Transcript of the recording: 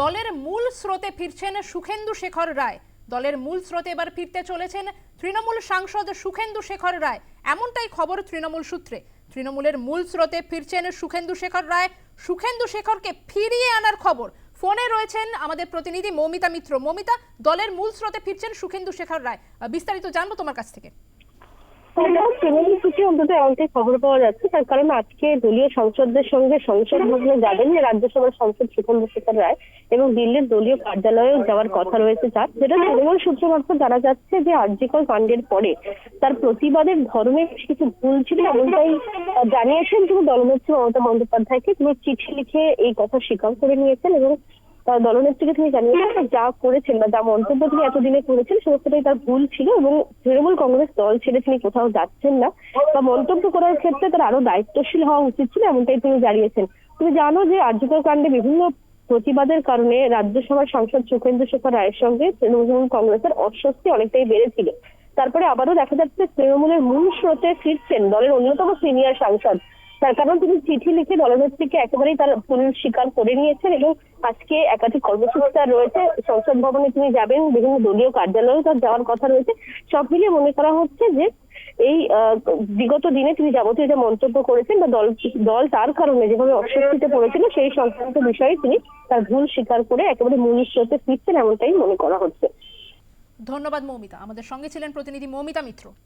দলের মূল স্রোতে ফিরছেন সুখেন্দু শেখর রায়। দলের মূল স্রোতে এবার ফিরতে চলেছেন তৃণমূল সাংসদ সুখেন্দু শেখর রায়। এমনটাই খবর তৃণমূল সূত্রে। তৃণমূলের মূল স্রোতে ফিরছেন সুখেন্দু শেখর রায়। সুখেন্দু শেখরকে ফিরিয়ে আনার খবর। ফোনে রয়েছেন আমাদের প্রতিনিধি মৌমিতা মিত্র। মৌমিতা, দলের মূল স্রোতে ফিরছেন সুখেন্দু শেখর রায়। বিস্তারিত জানব তোমার কাছ থেকে। সূত্রে অন্তত এমনটাই খবর পাওয়া যাচ্ছে তার কারণ আজকে দলীয় সংসদদের সঙ্গে সংসদ ভবনে যাবেন রাজ্যসভার সংসদ সুখেন্দু শেখর রায় এবং দিল্লির দলীয় কার্যালয়েও যাওয়ার কথা রয়েছে যার যেটা তৃণমূল সূত্র মারফত জানা যাচ্ছে যে আর্যিকর কাণ্ডের পরে তার প্রতিবাদের ধর্মে কিছু ভুল ছিল এমনটাই জানিয়েছেন তিনি দলনেত্রী মমতা বন্দ্যোপাধ্যায়কে। তিনি চিঠি লিখে এই কথা স্বীকার করে নিয়েছেন এবং দলনেত্রীকে তিনি জানিয়েছেন যা করেছেন বা যা মন্তব্য তিনি এতদিনে করেছেন, সমস্তটাই তার ভুল ছিল এবং তৃণমূল কংগ্রেস দল ছেড়ে তিনি কোথাও যাচ্ছেন না। বা মন্তব্য করার ক্ষেত্রে তার আরও দায়িত্বশীল হওয়া উচিত ছিল, এমনটাই তিনি জানিয়েছেন। তুমি জানো যে আর্যকর কাণ্ডে বিভিন্ন প্রতিবাদের কারণে রাজ্যসভার সাংসদ সুখেন্দ্র শেখর রায়ের সঙ্গে তৃণমূল কংগ্রেসের অস্বস্তি অনেকটাই বেড়েছিল। তারপরে আবারও দেখা যাচ্ছে তৃণমূলের মূল স্রোতে ফিরছেন দলের অন্যতম সিনিয়র সাংসদ তার কারণ তিনি চিঠি লিখে দলনেত্রীকে একেবারেই তার ভুল স্বীকার করে নিয়েছেন এবং আজকে একাধিক কর্মসূচি তার রয়েছে। সংসদ ভবনে তিনি যাবেন, বিভিন্ন দলীয় কার্যালয়ে তার যাওয়ার কথা রয়েছে। সব মিলিয়ে মনে করা হচ্ছে যে এই বিগত দিনে তিনি যাবতীয় যে মন্তব্য করেছেন বা দল দল তার কারণে যেভাবে অস্বস্তিতে পড়েছিল, সেই সংক্রান্ত বিষয়ে তিনি তার ভুল স্বীকার করে একেবারে মূল ফিরছেন, এমনটাই মনে করা হচ্ছে। ধন্যবাদ মৌমিতা। আমাদের সঙ্গে ছিলেন প্রতিনিধি মৌমিতা মিত্র।